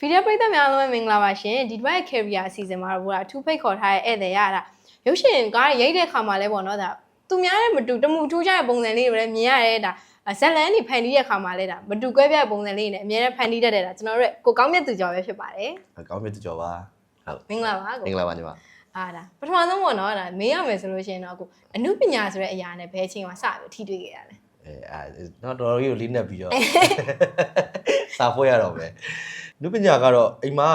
ဗီဒီယိုပရိသတ်များအားလုံးပဲမင်္ဂလာပါရှင်ဒီတစ်ပတ်ရဲ့ career အစီအစဉ်မှာတော့ဘိုးကအထူးဖိတ်ခေါ်ထားတဲ့ဧည့်သည်ရတာရုပ်ရှင်ကားရိုက်တဲ့ခါမှာလဲပေါ့နော်ဒါသူများနဲ့မတူတမှုထူးခြားတဲ့ပုံစံလေးတွေလည်းမြင်ရတယ်ဒါဇက်လန်နေဖန်တီးတဲ့ခါမှာလဲဒါမတူကွဲပြားတဲ့ပုံစံလေးတွေနဲ့အများနဲ့ဖန်တီးတတ်တယ်ဒါကျွန်တော်တို့ရဲ့ကိုကောင်းမြတ်သူကျော်ပဲဖြစ်ပါတယ်ကောင်းမြတ်တကြောပါဟုတ်မင်္ဂလာပါမကိုင်္ဂလာပါညီမအားဒါပထမဆုံးပေါ့နော်ဒါမေးရမယ်ဆိုလို့ရှိရင်တော့ကိုအမှုပညာဆိုတဲ့အရာနဲ့ဘယ်အချိန်မှာစပြီးထိတွေ့ခဲ့ရလဲအဲအဲတော့တော်တော်ကြီးကိုလေးနဲ့ပြီးတော့စာဖွဲ့ရတော့မ ယ်လူပညာကတော့အိမ်မှာ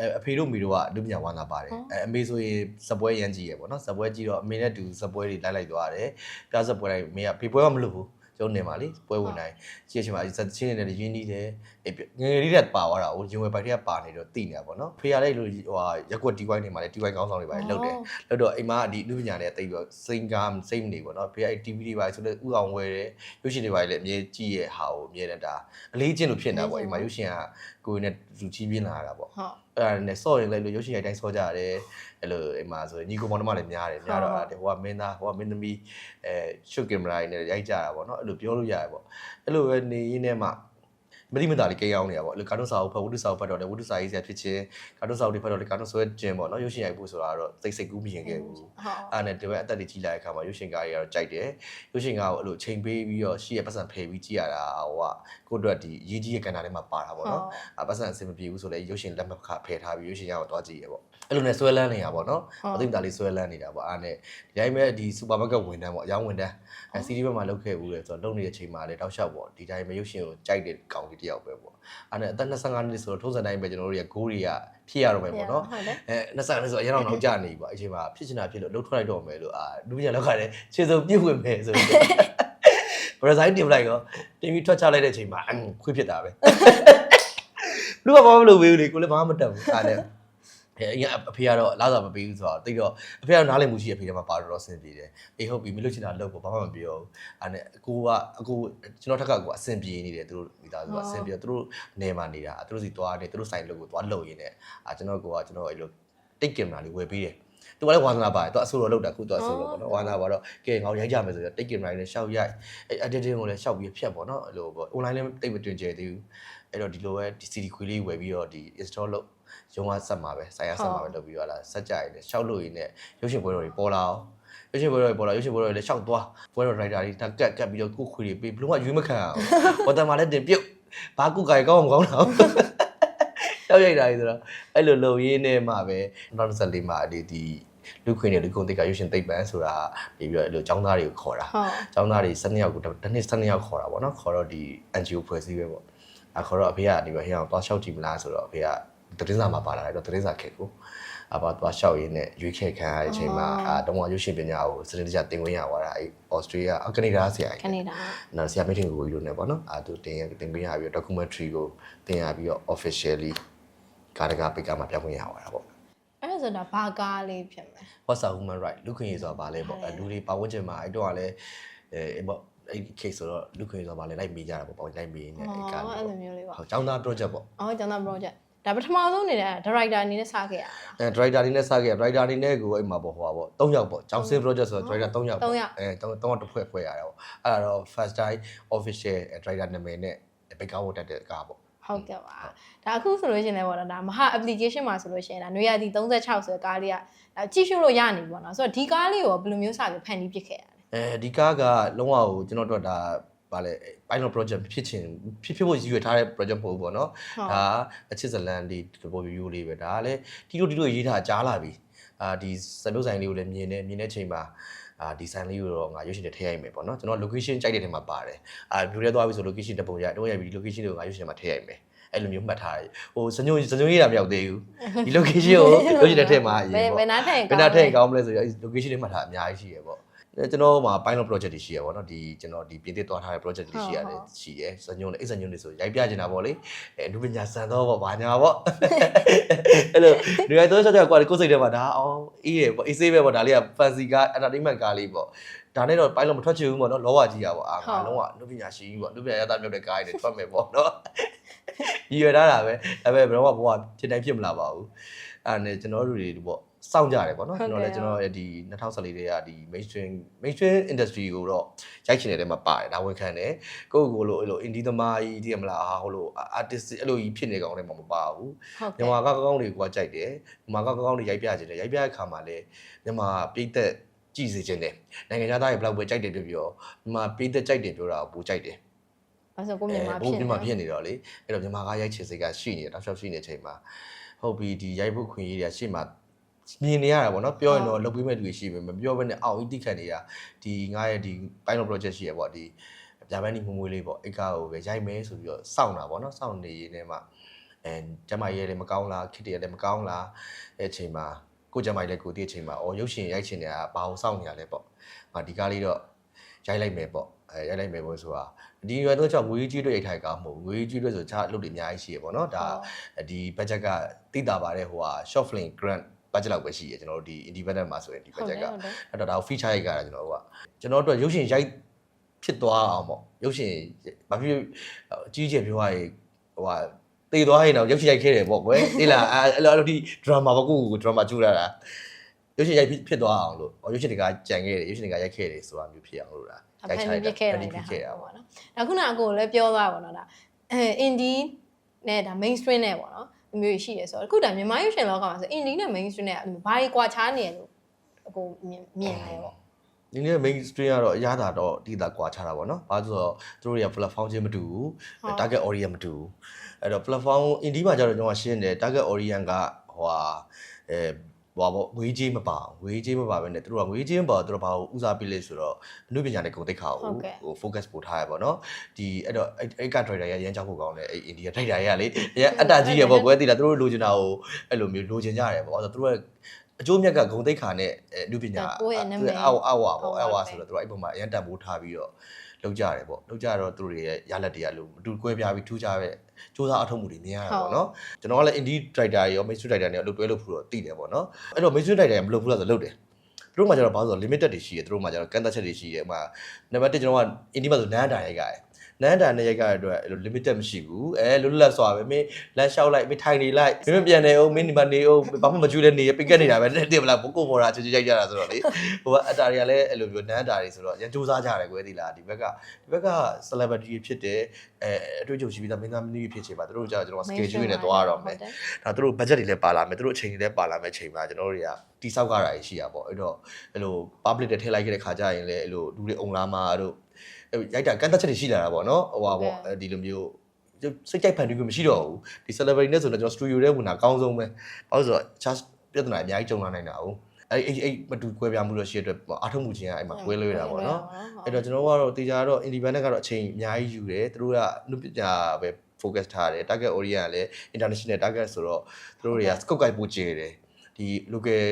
အဲအဖေတို့မိတို့ကလူပညာဝါနာပါတယ်အဲအမေဆိုရင်စပွဲရမ်းကြီးရယ်ပေါ့နော်စပွဲကြီးတော့အမေနဲ့တူစပွဲတွေလိုက်လိုက်သွားတယ်ပြစပွဲတိုင်းမေကဖေပွဲကမလို့ဘူးကျုံနေပါလေပွဲဝင်တိုင်းကြည့်ချင်ပါစက်ချင်းနေတယ်ရင်းနှီးတယ်ငယ်ငယ်လေးတက်ပါသွားတာဟိုရင်ဝယ်ပိုက်တွေကပါနေတော့တိနေတာပေါ့နော်ဖေရလိုက်လို့ဟိုရက်ကွက်ဒီဝိုင်းနေမှာလေဒီဝိုင်းကောင်းဆောင်တွေပါလေလောက်တယ်လောက်တော့အိမ်မကဒီလူပညာနဲ့တိတ်ပြီးစိန်ကားစိတ်မနေပေါ့နော်ဘေးအဲ့ TV တွေပါဆိုတော့ဥအောင်ဝဲတယ်ရုပ်ရှင်တွေပါလည်းအမြဲကြည့်ရဲ့ဟာကိုအမြဲတမ်းဒါအလေးချင်းလို့ဖြစ်နေတာပေါ့အိမ်မရုပ်ရှင်ကကိုယ်နဲ့လူကြီးပြင်းလာတာပေါ့ဟုတ်အဲ့ဒါနဲ့စော့ရင်လည်းလို့ရုပ်ရှင်ရိုက်တိုင်းစော့ကြရတယ်အဲ့လိုအိမ်မဆိုရင်ညီကိုမောင်နှမလည်းများတယ်များတော့အဲ့ဟိုကမင်းသားဟိုကမင်းသမီးအဲရှုပ်ကင်မရာတွေနဲ့ရိုက်ကြတာပေါ့နော်အဲ့လိုပြောလို့ရတယ်ပေါ့အဲ့လိုပဲနေရင်းနဲ့မှ မတိမတာလေးကိန်းအောင်နေတာပေါ့အဲ့လိုကာတွန်းစာအုပ်ဖတ်ဝတ္ထုစာအုပ်ဖတ်တော့တယ်ဝတ္ထုစာရေးဆရာဖြစ်ခြင်းကာတွန်းစာအုပ်တွေဖတ်တော့လေကာတွန်းဆွဲခြင်းပေါ့နော်ရုပ်ရှင်ရိုက်ဖို့ဆိုတာတော့သိစိတ်ကူးမြင်ခဲ့ဘူးဟုတ်အဲ့နဲ့ဒီဘက်အသက်တွေကြီးလာတဲ့အခါမှာရုပ်ရှင်ကားတွေကတော့ကြိုက်တယ်ရုပ်ရှင်ကားကိုအဲ့လိုချိန်ပေးပြီးတော့ရှေ့ရပတ်စံဖယ်ပြီးကြည့်ရတာဟိုကကိုယ့်အတွက်ဒီအရေးကြီးတဲ့ကဏ္ဍထဲမှာပါတာပေါ့နော်အပတ်စံအဆင်မပြေဘူးဆိုလည်းရုပ်ရှင်လက်မှတ်ခဖယ်ထားပြီးရုပ်ရှင်ရအောင်သွားကြည့်ရပေါ့အဲ့လိုနဲ့ဆွဲလန်းနေတာပေါ့နော်အသိဉာဏ်လေးဆွဲလန်းနေတာပေါ့အဲ့နဲ့ဒီတိုင်းပဲဒီစူပါမားကတ်ဝန်ထမ်းပေါ့အယောင်းဝန်ထမ်းအဲစီဒီဘက်မှာလုပ်ခဲ့ဘူးလေဆိုတော့လုပ်နေတဲ့အချိန်မှာလည်းတောက်လျှောက်ပေါ့ဒီတိုင်းပဲရုပ်ရှင်ကိုကြိုက်တဲ့ကောင်လေးတစ်ယောက်ပဲပေါ့အဲ့နဲ့အသက်25နှစ်ဆိုတော့ထုံးစံတိုင်းပဲကျွန်တော်တို့တွေကဂိုးတွေကဖြစ်ရတော့မယ်ပေါ့နော်ဟုတ်တယ်အဲ20နှစ်ဆိုအရင်တော့နောက်ကျနေပြီပေါ့အချိန်မှာဖြစ်ချင်တာဖြစ်လို့လှုပ်ထွက်လိုက်တော့မယ်လို့အာလူပညာလောက်ကလည်းခြေစုံပြည့်ဝင်မယ်ဆိုပြီးဘရဇိုင်းတင်လိုက်တော့တင်ပြီးထွက်ချလိုက်တဲ့အချိန်မှာအမ်ခွေးဖြစ်တာပဲလူကဘာမှမလုပ်ဘူးလေကိုလည်းဘာမှမတက်ဘူးအားလည်း အဲအရင်အဖေကတော့လာစားမပေးဘူးဆိုတော့တိတ်တော့အဖေကနားလည်မှုရှိတဲ့အဖေကမှပါတော့တော့ဆင်ပြေတယ်အေးဟုတ်ပြီမလို့ချင်တာလုပ်ပေါ့ဘာမှမပြောဘူးအားနဲ့အကိုကအကိုကျွန်တော်ထက်ကကိုအဆင်ပြေနေတယ်သူတို့မိသားစုကအဆင်ပြေသူတို့နေမှာနေတာသူတို့စီသွားတယ်သူတို့ဆိုင်လုပ်ကိုသွားလုပ်ရင်းနဲ့အာကျွန်တော်ကကျွန်တော်အဲ့လိုတိတ်ကင်မရာလေးဝယ်ပေးတယ်သူကလည်းဝါသနာပါတယ်သူအဆိုးတော်လောက်တာခုသူအဆိုးတော်ပေါ့နော်ဝါသနာပါတော့ကဲငေါရိုက်ကြမယ်ဆိုတော့တိတ်ကင်မရာလေးရှောက်ရိုက်အဲ့ editing ကိုလည်းရှောက်ပြီးဖြတ်ပေါ့နော်အဲ့လိုပေါ့ online လည်းတိတ်မတွင်ကျယ်သေးဘူးအဲ့တော့ဒီလိုပဲဒီ CD ခွေလေးဝယ်ပြီးတော့ဒီ install လုပ် ရုံးကဆက်မှာပဲဆိုင်ရဆက်မှာပဲလုပ်ပြီးတော့လာဆက်ကြရတယ်ရှောက်လို့ရင်းနဲ့ရုပ်ရှင်ပွဲတော်တွေပေါ်လာအောင်ရုပ်ရှင်ပွဲတော်တွေပေါ်လာရုပ်ရှင်ပွဲတော်တွေလည်းရှောက်သွားပွဲတော် writer တွေတက်ကက်ကက်ပြီးတော့ကိုခွေတွေပေးဘလုံးဝရွေးမခံအောင်ဝတ်တမှာလည်းတင်ပြုတ်ဘာကုကြိုင်ကောင်းအောင်ကောင်းတော့ရှောက်ရိုက်တာကြီးဆိုတော့အဲ့လိုလုပ်ရင်းနဲ့မှပဲ2014မှာဒီဒီလူခွေနဲ့လူကုန်တိတ်ကရုပ်ရှင်သိပ္ပံဆိုတာပြီးပြီးတော့အဲ့လိုចောင်းသားတွေကိုခေါ်တာဟုတ်ကျောင်းသားတွေ12ယောက်ကိုတစ်နှစ်12ယောက်ခေါ်တာပေါ့နော်ခေါ်တော့ဒီ NGO ဖွဲ့စည်းပဲပေါ့အခေါ်တော့အဖေကနေပြီးဟိအောင်သွားလျှောက်ကြည့်မလားဆိုတော့အဖေက သတင်းစာမှာပါလာတယ်တော့သတင်းစာခက်ကိုအပါသွားလျှောက်ရင်းနဲ့ရွေးချယ်ခံရတဲ့အချိန်မှာအာတော့ရုပ်ရှင်ပညာကိုစနစ်တကျသင်ခွင့်ရသွားတာအဲဩစတြေးလျအကနေဒါဆရာခကြီးနေတာနော်ဆရာမင်းထင်ကိုကြီးတို့နဲ့ပေါ့နော်အာသူတင်ရတင်ခွင့်ရပြီးတော့ documentary ကိုတင်ရပြီးတော့ officially ကာတကပိတ်ကမှာပြောင်းခွင့်ရသွားတာပေါ့အဲ့ဒါဆိုတာဘာကားလေးဖြစ်မလဲ what's a human right လူခွင့်ရေးဆိုတာဘာလဲပေါ့အဲလူတွေပတ်ဝန်းကျင်မှာအဲ့တော့ကလည်းအဲပေါ့အဲ့ဒီ case ဆိုတော့လူခွင့်ရေးဆိုတာဘာလဲလိုက်မေးကြတာပေါ့ပေါ့လိုက်မေးနေအဲ့ကားဟောလေးအဲ့ပေါ့လိုမျိုးလေးပါဟုတ်ကျောင်းသား project ပေါ့အော်ကျောင်းသား project ဒါပထမဆုံးနေတဲ့ director အနေနဲ့စခဲ့ရတာအဲ driver တွေနဲ့စခဲ့ driver တွေနဲ့ကိုအဲ့မှာပေါ့ဟိုပါပေါ့၃ယောက်ပေါ့ကျောင်းစင်း project ဆိုတော့ driver ၃ယောက်သုံးယောက်အဲ၃၃ယောက်တစ်ဖွဲ့ဖွဲ့ရတာပေါ့အဲ့ဒါတော့ first time official driver နာမည်နဲ့ပိတ်ကောင်းဝတ်တက်တဲ့ကားပေါ့ဟုတ်ကဲ့ပါဒါအခုဆိုလို့ရှိရင်လည်းပေါ့နော်ဒါမဟာ application မှာဆိုလို့ရှိရင်ဒါနွေရာသီ36ဆိုတဲ့ကားလေးကဒါကြည့်ရှုလို့ရနေပြီပေါ့နော်ဆိုတော့ဒီကားလေးကိုဘယ်လိုမျိုးစပြီးဖန်တီးပစ်ခဲ့ရလဲအဲဒီကားကလုံးဝကိုကျွန်တော်တို့ဒါ ဗာလဲ pilot project ဖြစ်ချင်ဖြစ်ဖြစ်ဖို့ရည်ရွယ်ထားတဲ့ project မဟုတ်ဘူးပေါ့နော်ဟုတ်ဒါအချစ်ဇလန်ဒီဒီပေါ် view လေးပဲဒါကလည်းတီတို့တီတို့ရေးထားကြားလာပြီအာဒီစပြုတ်ဆိုင်လေးကိုလည်းမြင်နေမြင်တဲ့ချိန်မှာအာဒီဆိုင်လေးကိုတော့ငါရွှေရှင်တွေထည့်ရိုက်မယ်ပေါ့နော်ကျွန်တော် location ကြိုက်တဲ့ထဲမှာပါတယ်အာ view ထဲသွားပြီဆို location တစ်ပုံရတော့ရပြီ location တွေကိုငါရွှေရှင်မှာထည့်ရိုက်မယ်အဲ့လိုမျိုးမှတ်ထားတယ်ဟိုစညုံစညုံရေးတာမရောက်သေးဘူးဒီ location ကို location တစ်ထည့်မှာရေးဘယ်ပေါ့ဘယ်နားထည့်ရင်ဘယ်နာထည့်ကောင်းမလဲဆိုတော့ location တွေမှတ်ထားအများကြီးရှိရပေါ့အဲ ကျွန်တော်မှာ pilot project တွေရှိရပေါ့နော်ဒီကျွန်တော်ဒီပြင်သစ်သွားထားတဲ့ project တွေရှိရတယ်ရှိတယ်စညုံနဲ့အိတ်စညုံတွေဆိုရိုက်ပြချင်တာပေါ့လေအဲလူပညာစံတော့ပေါ့ဘာညာပေါ့အဲ့လိုဒီရိုက်တော့ချက်ချက်ကွာကိုယ်စိတ်ထဲမှာဒါအောင်အေးရပေါ့အေးဆေးပဲပေါ့ဒါလေးက fancy ကား entertainment ကားလေးပေါ့ဒါနဲ့တော့ pilot မထွက်ချင်ဘူးပေါ့နော်လောဘကြီးရပေါ့အာငါလုံးဝလူပညာရှိကြီးပေါ့လူပညာရတာမြောက်တဲ့ကားတွေထွက်မယ်ပေါ့နော်ရည်ရွယ်ထားတာပဲဒါပေမဲ့ဘယ်တော့မှဘဝဖြစ်တိုင်းဖြစ်မလာပါဘူးအဲ့ဒါနဲ့ကျွန်တော်တို့တွေပေါ့ စောင့်ကြတယ်ပေါ့နော်ဟုတ်ကျွန်တော်လည်းကဲ့ကျွန်တော်ရဲ့ဒီ2014လေးကဒီ mainstream mainstream industry ကိုတော့ရိုက်ချင်တဲ့ထဲမှာပါတယ်ဒါဝန်ခံတယ်ကိုယ့်ကိုယ်လိုအဲ့လို indie သမားကြီးတည်မလားဟာဟိုလို artist အဲ့လိုကြီးဖြစ်နေကောင်တွေမှာမပါဘူးဟုတ်ကဲ့မြန်မာကကောင်းကောင်းတွေကကြိုက်တယ်မြန်မာကကောင်းကောင်းတွေရိုက်ပြခြင်းတယ်ရိုက်ပြတဲ့အခါမှာလည်းမြန်မာပြည်သက်ကြည်စေခြင်းတယ်နိုင်ငံခြားသားတွေဘယ်လောက်ပဲကြိုက်တယ်ပြောပြောမြန်မာပြည်သက်ကြိုက်တယ်ပြောတာကိုပိုကြိုက်တယ်အဲ့ဆိုကိုမြန်မာဘိုးဖြစ်မြန်မာနေဖြစ်နေတော့လေအဲ့တော့မြန်မာကရိုက်ချင်စိတ်ကရှိနေတယ်တောက်လျှောက်ရှိနေတဲ့အချိန်မှာဟုတ်ပြီဒီရိုက်ဖို့ခွင့်ရေးတွေကရှေ့မှာ မြင်နေရတာပေါ့နော်ပြောရင်တော့လုပ်ပေးမဲ့လူတွေရှိပဲမပြောဘဲနဲ့အောက်ဤတိခတ်နေတာဒီငါရဲ့ဒီ pilot project ရှိရပေါ့ဒီပြပန်းဒီမွေးမွေးလေးပေါ့အိတ်ကာကိုပဲရိုက်မယ်ဆိုပြီးတော့စောင့်တာပေါ့နော်စောင့်နေရင်းနဲ့မှအဲကျမရဲ့လည်းမကောင်းလားခစ်တရလည်းမကောင်းလားအဲ့အချိန်မှာကိုကျမလည်းကိုတည့်အချိန်မှာအော်ရုပ်ရှင်ရိုက်ချင်နေတာဘာလို့စောင့်နေရလဲပေါ့ငါဒီကားလေးတော့ရိုက်လိုက်မယ်ပေါ့အဲရိုက်လိုက်မယ်ပေါ့ဆိုတာဒီရွယ်တော့ကြောင့်ငွေကြီးတွေရိုက်ထိုက်ကားမဟုတ်ဘူးငွေကြီးတွေဆိုခြားအလုပ်တွေအများကြီးရှိရပေါ့နော်ဒါဒီ budget ကတိတာပါတယ်ဟိုဟာ short film grant budget လောက်ပဲရှိရကျွန်တော်တို့ဒီ independent မှာဆိုရင်ဒီဟုတ် budget တယ်ကဟုတ်တယ်အဲ့တော့ဒါကို feature ရိုက်ကြတာကျွန်တော်တို့ကကျွန်တော်တို့ရုပ်ရှင်ရိုက်ဖြစ်သွားအောင်ပေါ့ရုပ်ရှင်ဘာဖြစ်အကြီးကျယ်ပြောရရင်ဟိုဟာတည်သွားရင်တော့ရုပ်ရှင်ရိုက်ခဲ့တယ်ပေါ့ကွယ်ဒီလားအဲ့လိုအဲ့လိုဒီ drama ပေါ့ကိုကို drama ကျူလာတာရုပ်ရှင်ရိုက်ဖြစ်သွားအောင်လို့ရုပ်ရှင်တွေကကြံခဲ့တယ်ရုပ်ရှင်တွေကရိုက်ခဲ့တယ်ဆိုတာမျိုးဖြစ်အောင်လို့လားအဖန်ပြစ်ခဲ့တယ်ဖြစ်ခဲ့တာပေါ့ပေါ့နော်ဒါခုနအကိုလည်းပြောသွားပါတော့ဒါအဲ indie နဲ့ဒါ mainstream နဲ့ပေါ့နော်အ မျိုးကြီးရှိတယ်ဆိုတော့အခုဒါမြန်မာရုပ်ရှင်လောကမှာဆို indie နဲ့ mainstream နဲ့ဘာတွေကွာခြားနေရလို့အကိုမြင်မြင်တယ်ပေါ့ဒီနေ့ mainstream ကတော့အရသာတော့တိတာကွာခြားတာပေါ့နော်။ဘာလို့ဆိုတော့သူတို့တွေက platform ချင်းမတူဘူးဟုတ်။ target audience မတူဘူး။အဲ့တော့ platform indie မှာကျတော့ကျွန်တော်ကရှင်းတယ် target audience ကဟိုဟာအဲ ဟိုပေါ့ငွေကြေးမပါဘူးငွေကြေးမပါဘဲနဲ့သူတို့ကငွေကြေးမပါတော့သူတို့ဘာကိုဦးစားပေးလဲဆိုတော့အမှုပညာနဲ့ဂုဏ်သိက္ခာကိုဟို focus ပို့ထားရပါတော့။ဒီအဲ့တော့အဲ့အဲ့က driver ရရမ်းကြောက်ဖို့ကောင်းတယ်အဲ့ India driver ရလေရအတ္တကြီးရပေါ့ကွယ်တိလားသူတို့လိုချင်တာကိုအဲ့လိုမျိုးလိုချင်ကြရတယ်ပေါ့။အဲ့တော့သူတို့ကအကျိုးမြတ်ကဂုံတိတ်ခါနဲ့အမှုပညာကိုယ့်ရဲ့နာမည်အောက်အောက်ပါပေါ့အောအောက်က်ပါပါပဲဆိုတော့သူတို့အဲ့ပုံမှာအရန်တန်ဖိုးထားပြီးတော့လောက်ကြရတယ်ပေါ့လောက်ကြတော့သူတို့ရဲ့ရလက်တွေကလို့မတူကွဲပြားပြီးထူးခြားပဲ စူးစမ်းအထောက်မှုတွေမြင်ရတာပေါ့နော်ကျွန်တော်ကလည်း indie driver ရော mainstream driver တွေရောအလုပ်တွဲလုပ်ဖို့တော့တည်တယ်ပေါ့နော်အဲ့တော့ mainstream driver ကမလုပ်ဘူးလားဆိုတော့လုပ်တယ်သူတို့မှကျတော့ဘာလို့ဆိုတော့ limited တွေရှိတယ်သူတို့မှကျတော့ကန့်သက်ချက်တွေရှိတယ်ဥပမာနံပါတ်1ကျွန်တော်က indie မှာဆိုနန်းတာရိုက်ကြတယ် နန်းတာနဲ့ရိုက်ကြတဲ့အတွက်အဲ့လို limited မရှိဘူးအဲလွတ်လပ်စွာပဲမင်းလမ်းလျှောက်လိုက်မင်းထိုင်နေလိုက်မင်းမပြန်နေအောင်မင်းဒီမှာနေအောင်ဘာမှမကြွလဲနေပိတ်ကက်နေတာပဲတည်မလားဘုကိုမော်ရာချွတ်ချွတ်ရိုက်ကြတာဆိုတော့လေဟိုကအတာတွေကလည်းအဲ့လိုမျိုးနန်းတာတွေဆိုတော့ရန်စူးစားကြတယ်ကွယ်ဒီလားဒီဘက်ကဒီဘက်က celebrity တွေဖြစ်တဲ့အဲအတွေ့အကြုံရှိပြီးသားမင်းသားမင်းသမီးဖြစ်ချင်ပါသူတို့ကြာကျွန်တော် schedule နဲ့သွားရတော့မယ်ဒါသူတို့ budget တွေလည်းပါလာမယ်သူတို့အချိန်တွေလည်းပါလာမယ်အချိန်မှာကျွန်တော်တို့တွေကတိစောက်ကြတာရှိရပါပေါ့အဲ့တော့အဲ့လို public တွေထည့်လိုက်ခဲ့တဲ့ခါကျရင်လည်းအဲ့လိုလူတွေအုံလာမှာတို့အဲ့ ရိုက်တာကန့်သက်ချက်တွေရှိလာတာပေါ့နော်ဟိုပါပေါ့ဒီလိုမျိုးစိတ်ကြိုက်ဖန်တီးမှုမရှိတော့ဘူးဒီ celebrity နဲ့ဆိုတော့ကျွန်တော် studio ထဲဝင်တာအကောင်းဆုံးပဲဘာလို့ဆိုတော့ charge ပြဿနာအများကြီးကြုံလာနိုင်တာဟုတ်အဲ့အဲ့အဲ့မတူကွဲပြားမှုလို့ရှိရတဲ့အတွက်အားထုတ်မှုချင်းကအဲ့မှာကွဲလွဲတာပေါ့နော်အဲ့တော့ကျွန်တော်ကတော့တေချာတော့ independent ကတော့အချိန်အများကြီးယူတယ်သူတို့ကနုပညာပဲ focus ထားတယ် target audience ကလည်း international target ဆိုတော့သူတို့တွေက scope ကိုက်ပို့ကျဲတယ် ဒီ local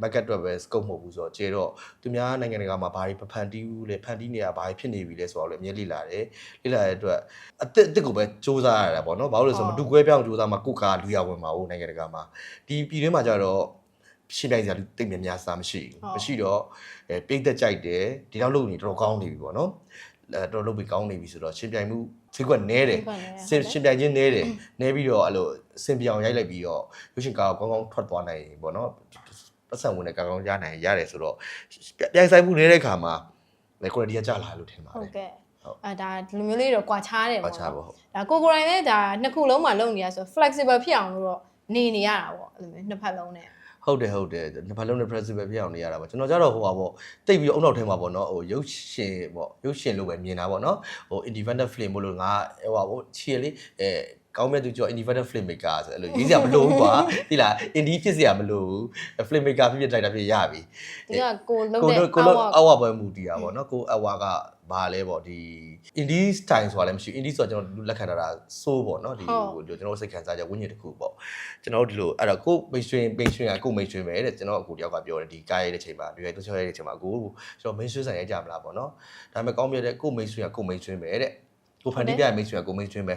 market အတွက်ပဲ scope မဟုတ်ဘူးဆိုတော့ကျဲတော့သူများနိုင်ငံတကာမှာဘာတွေဖန်တီးဘူးလဲဖန်တီးနေတာဘာတွေဖြစ်နေပြီလဲဆိုတော့လည်းအမြဲလေ့လာတယ်လေ့လာတဲ့အတွက်အစ်အစ်ကိုပဲစူးစမ်းရတာပေါ့နော်ဘာလို့လဲဆိုတော့မတူကွဲပြောင်းစူးစမ်းမှာကိုကာလူရဝင်မှာဟုတ်နိုင်ငံတကာမှာဒီပြည်တွင်းမှာကြတော့ရှင်းပြစရာတိတ်များများစားမရှိဘူးမရှိတော့အဲပိတ်သက်ကြိုက်တယ်ဒီတော့လုပ်နေတော်တော်ကောင်းနေပြီပေါ့နော်အဲတော့လုပ်ပြီးကောင်းနေပြီဆိုတော့ရှင်ပြိုင်မှု ဈေးကွက်နဲတယ်စင်ရှင်ပြိုင်ခြင်းနဲတယ်နဲပြီးတော့အဲ့လိုစင်ပြောင်ရိုက်လိုက်ပြီးတော့ရုပ်ရှင်ကားကောင်းကောင်းထွက်သွားနိုင်ပေါ့နော်ပတ်စံဝင်တဲ့ကားကောင်းရနိုင်ရတယ်ဆိုတော့ပြိုင်ဆိုင်မှုနေတဲ့ခါမှာလေ quality ကကျလာလို့ထင်ပါတဟုယ်တ်ကဲ့အဲဒါဒီလိုမျိုးလေးတော့ကွာခြားတယ်ပါပေါ့ချပါဟုတ်ဒါကိုကိုရိုင်းလည်းဒါနှစ်ခုလုံးမှာလုပ်နေရဆို flexible ဖြစ်အောင်လို့တော့နေနေရတာပေါ့အဲ့လိုမျိုးနှစ်ဖက်လုံးနဲ့ ဟုတ်တယ်ဟုတ်တယ်နှစ်ဖက်လုံးနဲ့ principle ပြအောင်နေရတာပေါ့ကျွန်တော်ကြတော့ဟိုပါပေါ့တိတ်ပြီးအုံနောက်ထဲမှာပေါ့နော်ဟိုရုပ်ရှင်ပေါ့ရုပ်ရှင်လို့ပဲမြင်တာပေါ့နော်ဟို independent film မို့လို့ငါဟိုပါပေါ့ချီလေးအဲ ကောင်းမဲ့သူကျော် independent filmmaker ဆိုအဲ့လိုရေးစရာမလိုဘူးကွာသိလား indie ဖြစ်စရာမလိုဘူး filmmaker ဖြစ်ဖြစ် director ဖြစ်ရပြီဒီကကိုလုံးကိုတဲ့တို့ကိုတို့အောက်အောက်ဝပွဲမူတည်တာပေါ့နော်ကိုအဝါကဘာလဲပေါ့ဒီ indie style ဆိုတာလည်းမရှိ indie ဆိုတော့ကျွန်တော်လက်ခံထားတာစိုးပေါ့နော်ဒီဟိုကျွန်တော်စိတ်ခံစားချက်ဝိညာဉ်တစ်ခုပေါ့ကျွန်တော်တို့ဒီလိုအဲ့တော့ကို mainstream mainstream ကကို mainstream ပဲတဲ့ကျွန်တော်အကူတယောက်ကပြောတယ်ဒီကားရဲ့တဲ့ချိန်မှာဒီရဲ့သူချောရဲ့တဲ့ချိန်မှာကိုကျွန်တော် mainstream ဆိုင်ရိုက်ကြမလားပေါ့နော်ဒါပေမဲ့ကောင်းမြတ်တဲ့ကို mainstream ကကို mainstream ပဲတဲ့ကိုဖန်တီးပြရဲ့ mainstream ကကို mainstream ပဲ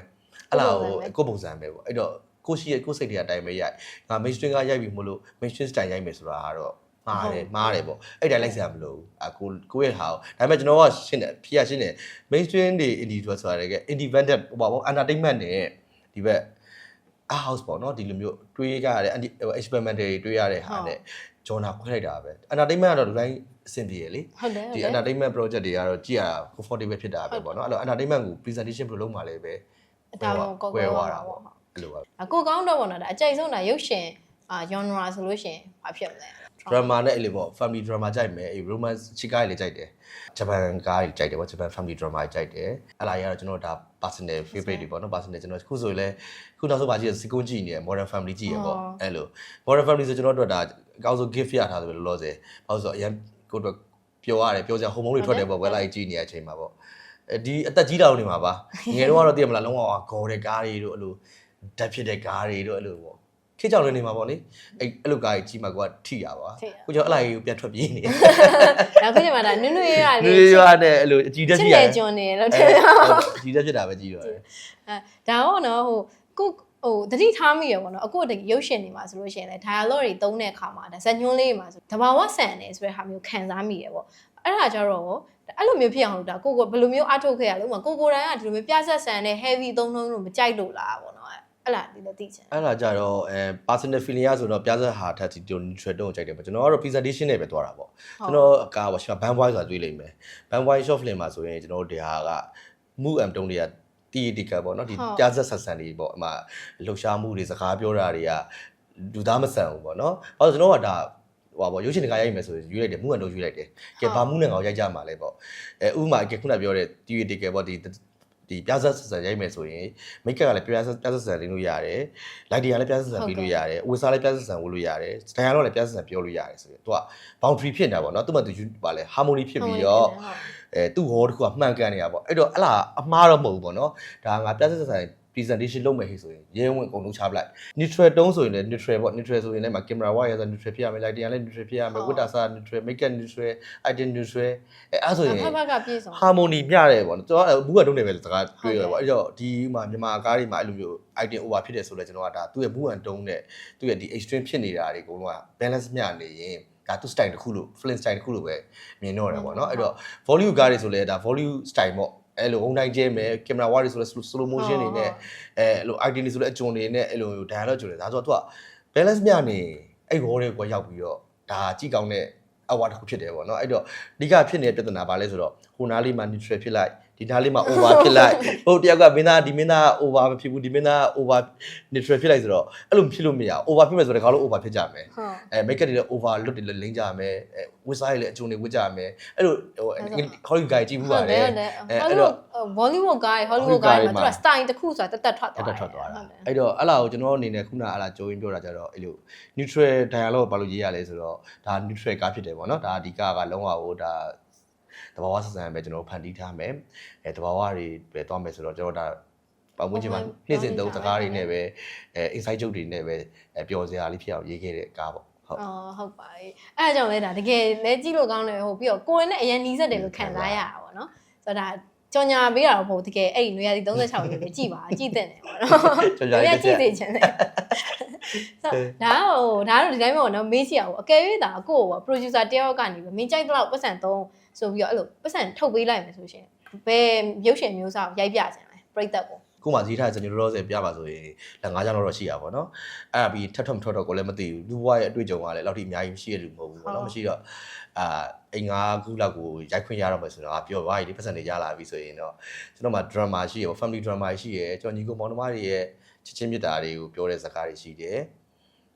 အဲ့လားကိုပုံစံပဲပေါ့အဲ့တော့ကိုရှိရဲ့ကိုစိတ်တွေကအတိုင်းပဲရိုက်ငါ mainstream ကရိုက်ပြီမို့လို့ mainstream style ရိုက်မယ်ဆိုတာကတော့မှားတယ်မှားတယ်ပေါ့အဲ့တိုင်းလိုက်စရာမလိုဘူးအကိုကိုရဲ့ဟာကိုဒါပေမဲ့ကျွန်တော်ကရှင်းတယ်ဖြေရရှင်းတယ် mainstream တွေ indie ဆိုတာက independent ဟိုပါပေါ့ entertainment နဲ့ဒီဘက် a house ပေါ့နော်ဒီလိုမျိုးတွေးကြရတဲ့ anti- experimental တွေတွေးရတဲ့ဟာဟုတ်နဲ့ဂျော်နာခွဲလိုက်တာပဲ entertainment ကတော့ဒီတိုင်းအဆင်ပြေရလေဟုတ်တယ်ဟုတ်ဒီတယ် entertainment project တွေကတော့ကြည့်ရတာ comfortable ဖြစ်တာပဲပေါ့နော်အဲ့တော့ entertainment ကို presentation ဘယ်လိုလုပ်မှလဲပဲ ဒါပေါ့ကိုကွဲကိုသွားတာတာပေါ့ပေါ့အဲ့လိုပါအကိုကောင်းတော့ပေါ့နော်ဒါအကြိတ်ဆုံးတာရုပ်ရှင်အာ genre ဆိုလို့ရှိရင်ဘာဖြစ်မလဲ drama နဲ့အဲ့လိုပေါ့ family drama ကြိုက်မယ်အဲ့ romance ချစ်ကားတွေလည်းကြိုက်တယ်ဂျပန်ကားတွေကြိုက်တယ်ပေါ့ဂျပန် family drama တွေကြိုက်တယ်အဲ့လာရတော့ကျွန်တော်ဒါ personal favorite တွေပေါ့နော် personal ကျွန်တော်ခုဆိုရင်လည်းခုနောက်ဆုံးပါကြည့်ရစီကုန်းကြည့်နေရ modern family ကြည့်ရပေါ့အဲ့လို modern family ဆိုကျွန်တော်တို့ဒါအကောင်းဆုံး gift ရထားတယ်လို့လောလောဆယ်ဘာလို့ဆိုတော့အရင်ကိုတို့ပြောရတယ်ပြောစရာဟိုမုန်းတွေထွက်တယ်ပေါ့ကွယ်လိုက်ကြည့်နေတဲ့အချိန်မှာပေါ့အဲ ဒီအသက်ကြီးတာနေမှာပါငယ်တော့ကတော့သိရမလားလုံးဝဂေါ်တဲ့ကားတွေတို့အဲ့လိုဓာတ်ဖြစ်တဲ့ကားတွေတို့အဲ့လိုပေါ့ခေကြောင်လည်းနေမှာပေါ့လေအဲ့အဲ့လိုကားကြီးကြီးမှာကိုကထိရပါခုကျွန်တော်အဲ့လိုက်ကိုပြန်ထွက်ပြေးနေဒါခုချိန်မှာဒါနွနွေရလူလေးရွာနဲ့အဲ့လိုအကြည့်တက်ချစ်ဖြစ်ရတယ်ကျွန်းနေလို့ထင်တယ်အကြည့်တက်ဖြစ်တာပဲကြည့်တော့တယ်အဲဒါတော့နော်ဟိုကိုဟိုတတိထားမိရပေါ့နော်အခုတကရုပ်ရှင်နေမှာဆိုလို့ရှိရင်လည်း dialogue တွေသုံးတဲ့အခါမှာဒါဇညွန်းလေးတွေမှာဆိုတဘာဝဆန်တယ်ဆိုတဲ့ဟာမျိုးခံစားမိရပေါ့အဲ့ဒါကြတော့ အဲ့လိုမျိုးဖြစ်အောင်လုပ်တာကိုကိုဘယ်လိုမျိုးအထုတ်ခဲ့ရလဲဥပမာကိုကိုတိုင်းကဒီလိုမျိုးပြဆက်ဆန်တဲ့ heavy သုံးလုံးလို့မကြိုက်လို့လားပေါ့နော်အဲ့လားဒီလည်းသိချင်အဲ့ဒါကြတော့အဲ personal feeling ရဆိုတော့ပြဿနာဟာထက်ဒီ neutral တုံးကိုကြိုက်တယ်ပေါ့ကျွန်တော်ကတော့ presentation နဲ့ပဲသွားတာပေါ့ကျွန်တော်အကားပေါ့ရှင် band boy ဆိုတာတွေ့လိမ့်မယ် band boy short film မှာဆိုရင်ကျွန်တော်တို့ဒီဟာက move and တုံးတွေကတီးတီကပေါ့နော်ဒီပြဿနာဆက်ဆန်တွေပေါ့အမှလှုပ်ရှားမှုတွေစကားပြောတာတွေကလူသားမဆန်ဘူးပေါ့နော်ဘာလို့ကျွန်တော်ကဒါ ဟိုပါပေါ့ရုပ်ရှင်တကားရိုက်မယ်ဆိုရင်ယူလိုက်တယ်မှုန်တော့ယူလိုက်တယ်ကဲဘာမှုနဲ့ကောင်ရိုက်ကြမှာလဲပေါ့အဲဥပမာကခုနပြောတဲ့တီးတီကပေါ့ဒီဒီပြဿနာဆက်ဆန်ရိုက်မယ်ဆိုရင်မိတ်ကကလည်းပြဿနာပြဿနာဆက်ဆန်လေးလို့ရတယ်လိုက်တီကလည်းပြဿနာဆက်ဆန်ပြီးလို့ရတယ်ဝေစားလည်းပြဿနာဆက်ဆန်ဝလို့ရတယ်ဒိုင်ယာတော့လည်းပြဿနာဆက်ဆန်ပြောလို့ရတယ်ဆိုပြီးသူက boundary ဖြစ်နေတာပေါ့နော်သူ့မှာသူပါလဲ harmony ဖြစ်ပြီးတော့အဲသူ့ဟောတစ်ခုကမှန်ကန်နေတာပေါ့အဲ့တော့အဲ့လားအမှားတော့မဟုတ်ဘူးပေါ့နော်ဒါငါပြဿနာဆိုင် presentation လုပ်မယ်ဟိဆိုရင်ရဲဝင်အကုန်လုံးချပလိုက် neutral တုံးဆိုရင်လည်း neutral ပေါ့ neutral ဆိုရင်လည်းမှာ camera wire ရဆို neutral ဖြစ်ရမယ် lighting လည်း neutral ဖြစ်ရမယ်ဝတ်တာစား neutral makeup neutral item neutral အဲအဲ့ဆိုရင်ဖက်ဖက်ကပြည့်စုံ harmony မျှတယ်ပေါ့နော်ကျွန်တော်ဘူးကတုံးနေပဲစကားတွေ့ရပေါ့အဲ့တော့ဒီမှာမြန်မာကားတွေမှာအဲ့လိုမျိုး item over ဖြစ်တယ်ဆိုလဲကျွန်တော်ကဒါသူ့ရဲ့ဘူးကတုံးနဲ့သူ့ရဲ့ဒီ extreme ဖြစ်နေတာတွေအကုန်လုံးက balance မျှနေရင်ဒါသူ style တစ်ခုလို့ film style တစ်ခုလို့ပဲမြင်တော့တယ်ပေါ့နော်အဲ့တော့ volume ကားတွေဆိုလဲဒါ volume style ပေါ့ အဲ့လို home time ကျဲမယ် camera wire တွေဆိုလဲ slow motion တွေနဲ့အဲအဲ့လို item တွေဆိုလဲအကျုံတွေနဲ့အဲ့လို dialogue ကျုံတွေဒါဆိုတော့သူက balance မျှနေအဲ့ wall တွေကိုရောက်ပြီးတော့ဒါကြည့်ကောင်းတဲ့အဝါတစ်ခုဖြစ်တယ်ပေါ့နော်အဲ့တော့အဓိကဖြစ်နေတဲ့ပြဿနာဘာလဲဆိုတော့ဟိုနားလေးမှာ neutral ဖြစ်လိုက်ဒီနားလေးမှာ over ဖြစ်လိုက်ဟိုတယောက်ကမင်းသားဒီမင်းသား over မဖြစ်ဘူးဒီမင်းသား over neutral ဖြစ်လိုက်ဆိုတော့အဲ့လိုဖြစ်လို့မရ over ဖြစ်မယ်ဆိုတော့ခေါင်းလုံး over ဖြစ်ကြမယ်ဟုတ်အဲ make up တွေလည်း over look တွေလည်းလိမ့်ကြမယ်အဲဝစ်စားတွေလည်းအကျုံတွေဝစ်ကြမယ်အဲ့လိုဟို Hollywood guy ကြည့်မှုပါဟုတ်တတယ်ယ်ဟုတ်တယ်အဲဟောအဲ့လို့တော့ Bollywood ကား Hollywood ကားမှာသူက style တစ်ခုဆိုတာတက်တက်ထွက်သွားတက်တက်ထွက်သွားတာဟုတ်တယ်အဲ့တော့အဲ့လာကိုကျွန်တော်အနေနဲ့ခုနအဲ့လာကြိုးရင်းပြောတာကြတော့အဲ့လို neutral dialogue ဘာလို့ရေးရလဲဆိုတော့ဒါ neutral ကားဖြစ်တယ်ပေါ့နော်ဒါဒီကားကလုံးဝဟိုဒါ တဘာဝဆက်ဆံပဲကျွန်တော်ဖန်တီးထားမယ်အဲတဘာဝတွေပဲသွားမယ်ဆိုတော့ကျွန်တော်ဒါပတ်ဝန်းကျင်မှာနေ့စဉ်သုံးစကားတွေနဲ့ပဲအဲ inside joke တွေနဲ့ပဲအဲပျော်စရာလေးဖြစ်အောင်ရေးခဲ့တဲ့ကားပေါ့ဟုတ်အော်ဟုတ်ပါပြီအဲအကြောင့်လဲဒါတကယ်လဲကြည့်လို့ကောင်းတယ်ဟိုပြီးတော့ကိုယ်နဲ့အရင်နီးစက်တယ်လို့ခံစားရတာပေါ့နော်ဆိုတော့ဒါကြော်ညာပေးတာတော့မဟုတ်တကယ်အဲ့ဒီနွေရာသီ36ရေလေးကြည့်ပါကြည့်တဲ့တယ်ပေါ့နော်ကြော်ညာရေးကြည့်စေချင်တယ်ဆိုတော့ဒါဟိုဒါတော့ဒီတိုင်းပေါ့နော်မေးစီအောင်အကယ်၍ဒါကိုယ့်ကို producer တယောက်ကနေမင်းကြိုက်တော့ပတ်စံသုံး ဆိုပြီးတော့အဲ့လိုပတ်စံထုတ်ပေးလိုက်မယ်ဆိုရှင်ဘယ်ရုပ်ရှင်မျိုးစားကိုရိုက်ပြချင်လဲပြိသက်ကိုခုမှဈေးထားကျွန်တော်တို့ရောဆယ်ပြပါဆိုရင်လက်၅ချောင်းတော့ရှိရပါတော့အဲ့ဒါပြီးထပ်ထွက်မထွက်တော့ကိုလည်းမသိဘူးလူဘွားရဲ့အတွေ့အကြုံကလည်းလောက်ထိအများကြီးမရှိရလို့မဟုတ်ဘူးပေါ့နော်မရှိတော့အာအိမ်ငါခုလောက်ကိုရိုက်ခွင့်ရတော့မယ်ဆိုတော့ပျော်သွားပြီဒီပတ်စံတွေရလာပြီဆိုရင်တော့ကျွန်တော်မှာ drama ရှိရပေါ့ family drama ရှိရကျွန်တော်ညီကိုမောင်နှမတွေရဲ့ချစ်ချင်းမြတ်တာတွေကိုပြောတဲ့ဇာတ်ကားတွေရှိတယ်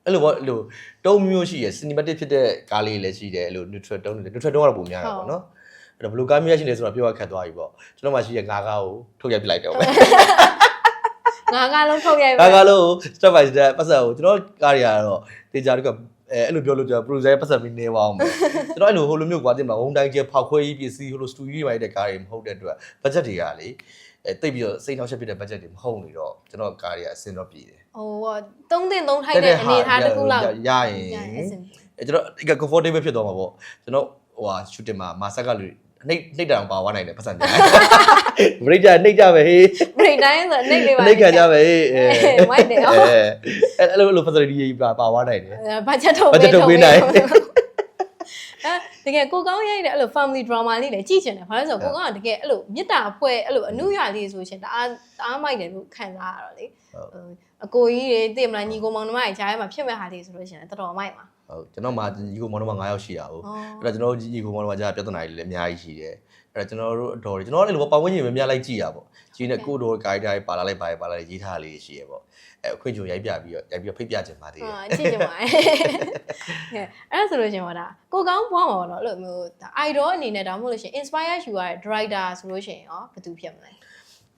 အဲ့လိုပေါ့အဲ့လိုတုံးမျိုးရှိရ cinematic ဖြစ်တဲ့ကားလေးလည်းရှိတယ်အဲ့လို neutral tone တွေ neutral tone ကတော့ပုံများတာပေါ့နော်အဲ့တော့ဘယ်လိုကားမျိုးရရှိလဲဆိုတော့ပြောရခက်သွားပြီပေါ့ကျွန်တော်မှရှိရငါးကားကိုထုတ်ရိုက်ပြလိုက်တော့ပဲငါးကားလုံးထုတ်ရိုက်ကားကားလို့ step by step ပတ်စံကိုကျွန်တော်ကားတွေကတော့တေချာတကအဲအဲ့လိုပြောလို့ကျွန်တော် producer ပတ်စံပြီးနေပါအောင်မယ်ကျွန်တော်အဲ့လိုဟိုလိုမျိုးကွာတင်မှာဝုံတိုင်းကျဖောက်ခွဲကြီးပစ္စည်းဟိုလို studio တွေမှာတဲ့ကားတွေမဟုတ်တဲ့အတွက် budget တွေကလေ အဲတိတ်ပြီးတော့စိတ်နှောက်ယှက်ဖြစ်တဲ့ budget တွေမဟုတ်နေတော့ကျွန်တော်ကားတွေကအဆင်တော့ပြေတယ်ဟိုသုံးတင်သုံးထိုက်တဲ့အနေထားတစ်ခုလောက်ရရင်အဲကျွန်တော်ဒီက comfortable ဖြစ်သွားမှာပေါ့ကျွန်တော်ဟိုဟာ shooting မှာမာဆက်ကလူနှိပ်နှိပ်တောင်ပါသွားနိုင်တယ်ပတ်စံကြမရိကြနှိပ်ကြပဲဟေး break time ဆိုနေလေးပါနှိပ်ခံကြပဲဟေးအဲမိုက်တယ်ဟုတ်အဲအဲ့လိုလို facility ကြီးပါပါသွားနိုင်တယ်ဘာချက်ထုတ် budget ထုတ်ပေးနိုင် အဲတကယ်ကိုကောင်းရိုက်တဲ့အဲ့လို family drama လေးလည်းကြည့်ချင်တယ်ဘာလို့လဲဆိုတော့ကိုကောင်းကတကယ်အဲ့လိုမေတ္တာဖွဲ့အဲ့လိုအနုရလေးဆိုရှင်တအားတအားမိုက်တယ်လို့ခံစားရတော့လေဟိုအကိုကြီးတွေသိမလားညီကိုမောင်နှမတွေကြားထဲမှာဖြစ်မဲ့ဟာတွေဆိုလို့ရှိရင်တော်တော်မိုက်ပါဟုတ်ကျွန်တော်မှညီကိုမောင်တို့မှ9ယောက်ရှိတာဟုတ်အော်အဲ့တော့ကျွန်တော်တို့ညီကိုမောင်တို့မှကြာပြဿနာတွေလည်းအများကြီးရှိတယ်အဲ့တော့ကျွန်တော်တို့အတော်တွေကျွန်တော်လည်းလိုပတ်ဝန်းကျင်ပဲများလိုက်ကြည့်ရပေါ့ကြည့်နေကိုတို့ကာရီတာတွေပါလာလိုက်ပါပါလာလိုက်ရေးထားလေးရှိရပေါ့ အဲ့အခွင့်အရေးရိုက်ပြပြီးတော့ရိုက်ပြီးတော့ဖိတ်ပြချင်ပါသေးတယ်အာကြည့်ကြပါအဲအဲ့ဒါဆိုလို့ရှိရင်ဟောဒါကိုကောင်းဘွားမှာပေါ့နော်အဲ့လိုမျိုးဒါ idol အနေနဲ့ဒါမှမဟုတ်လို့ရှိရင် inspire ယူရတဲ့ director ဆိုလို့ရှိရင်ရောဘယ်သူဖြစ်မလဲ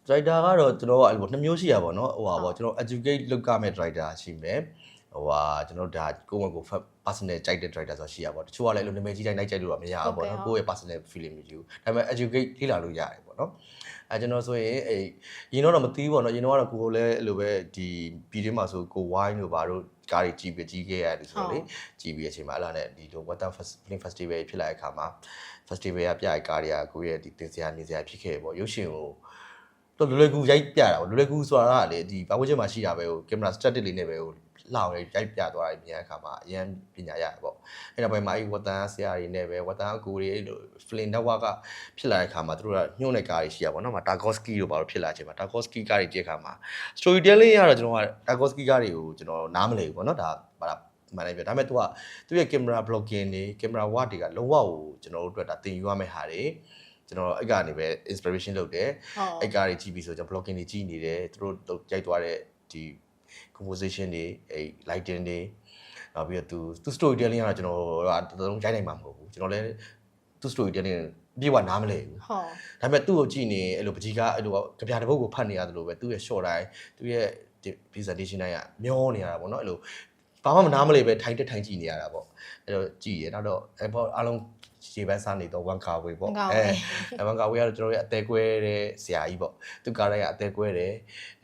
driver ကတော့ကျွန်တော်ကအဲ့လိုနှစ်မျိုးရှိရပါတော့ဟိုပါပေါ့ကျွန်တော် educate လုပ်ကမဲ့ driver ရှိမယ် ဟိုဟာကျွန်တော်ဒါကိုယ့်ဘက်ကို personal ကြိုက်တဲ့ driver ဆိုရှိရပါတော့တချို့ကလည်းအဲ့လိုနာမည်ကြီးတိုင်းလိုက်ကြိုက်လို့တော့မရဘူးပေါ့နော်ကိုယ့်ရဲ့ personal feeling မျိုးဒါပေမဲ့ educate လေ့လာလို့ရတယ်ပေါ့နော်အဲကျွန်တော်ဆိုရင်အဲရင်တော့တော့မသိဘူးပေါ့နော်ရင်တော့ကတော့ကိုယ်လည်းအဲ့လိုပဲဒီပြည်တွင်းမှာဆိုကိုဝိုင်းလို့ပါတော့ကားတွေကြီးပြီးကြီးခဲ့ရတယ်ဆိုတော့လေကြီးပြီးအချိန်မှာအဲ့လာနဲ့ဒီလို water film festival ဖြစ်လာတဲ့အခါမှာ festival ကပြရကားတွေကကိုယ့်ရဲ့ဒီတင်စရာမြင်စရာဖြစ်ခဲ့ပေါ့ရုပ်ရှင်ကိုတော့လွယ်လွယ်ကူရိုက်ပြတာပေါ့လွယ်လွယ်ကူဆိုတာကလေဒီဘာဝချက်မှာရှိတာပဲဟိုကင်မရာ static လေးနဲ့ပဲဟို လှောင်ရိုက်ပြသွားတာမြင်တဲ့အခါမှာအရန်ပညာရရပေါ့အဲ့တော့ဘယ်မှာအဲ့ဝတန်ဆရာတွေနဲ့ပဲဝတန်အကူတွေအဲ့လို flame network ကဖြစ်လာတဲ့အခါမှာသူတို့ကညှို့တဲ့ကားတွေရှိရပါတော့မှာ Tarkovsky တို့ဘာလို့ဖြစ်လာခြင်းမှာ Tarkovsky ကားတွေကြည့်အခါမှာ storytelling ရတော့ကျွန်တော်က Tarkovsky ကားတွေကိုကျွန်တော်နားမလည်ဘူးပေါ့နော်ဒါဘာလားမှန်တယ်ပြဒါပေမဲ့ तू ကသူ့ရဲ့ camera blocking တွေ camera work တွေကလုံးဝကိုကျွန်တော်တို့အတွက်ဒါသင်ယူရမယ့်ဟာတွေကျွန်တော်အဲ့ကနေပဲ inspiration လုပ်တယ်ဟုတ်အဲ့ကားတွေကြည့်ပြီးဆိုကျွန်တော် blogging တွေကြည့်နေတယ်သူတို့လုပ်ကြိုက်သွားတဲ့ဒီ composition တွေအဲ့ lighting တွေနောက်ပြီးတော့သူသူ storytelling ကတော့ကျွန်တော်ကတော်တော်ရိုက်နိုင်မှာမဟုတ်ဘူးကျွန်တော်လည်းသူ storytelling အပြည့်အဝနားမလဲဘူးဟုတ်ဒါပေမဲ့သူ့ကိုကြည့်နေအဲ့လိုပကြီးကအဲ့လိုကြပြတဲ့ဘုတ်ကိုဖတ်နေရတယ်လို့ပဲသူ့ရဲ့ short တိုင်းသူ့ရဲ့ presentation တိုင်းကမျောနေရတာပေါ့နော်အဲ့လိုဘာမှမနားမလဲပဲထိုင်တက်ထိုင်ကြည့်နေရတာပေါ့အဲ့တော့ကြည့်ရနောက်တော့အဲ့ပေါ်အားလုံး ခြေပန်းစားနေတော့ one car way ပေါ့ One car way အဲ one car way ကတော့ကျွန်တော်ရဲ့အသေးကွဲတဲ့ဆရာကြီးပေါ့သူကားတိုင်းကအသေးကွဲတယ်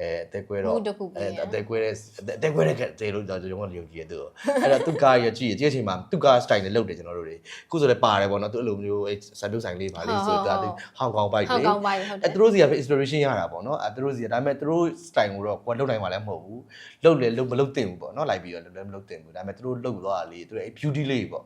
အဲအသေးကွဲတော့မှုတစ်ခုပေးရအသေးကွဲတဲ့အသေးကွဲတဲ့ကတဲလို့ကျွန်တော်ကယုံကြည်ရသူ့အဲ့တော့သူကားရကြည့်ရကြည့်အချိန်မှာသူကား style နဲ့လုပ်တယ်ကျွန်တော်တို့တွေခုဆိုလည်းပါတယ်ပေါ့နော်သူအဲ့လိုမျိုးအဲစံပြုတ်ဆိုင်လေးပါလေးဆိုတော့သူဟောင်ကောင်ပိုက်ဟုတ်လေကောင်းပါပြီဟုတ်တအဲယ်သူတို့စီကပဲ inspiration ရတာပေါ့နော်အဲသူတို့စီကဒါပေမဲ့သူတို့ style ကိုတော့ကိုယ်လုံနိုင်မှာလည်းမဟုတ်ဘူးလုံလေလုံမလုံတင်ဘူးပေါ့နော်လိုက်ပြီးတော့လည်းမလုံတင်ဘူးဒါပေမဲ့သူတို့လုံသွားတာလေးသူတို့အဲ beauty လေးပေါ့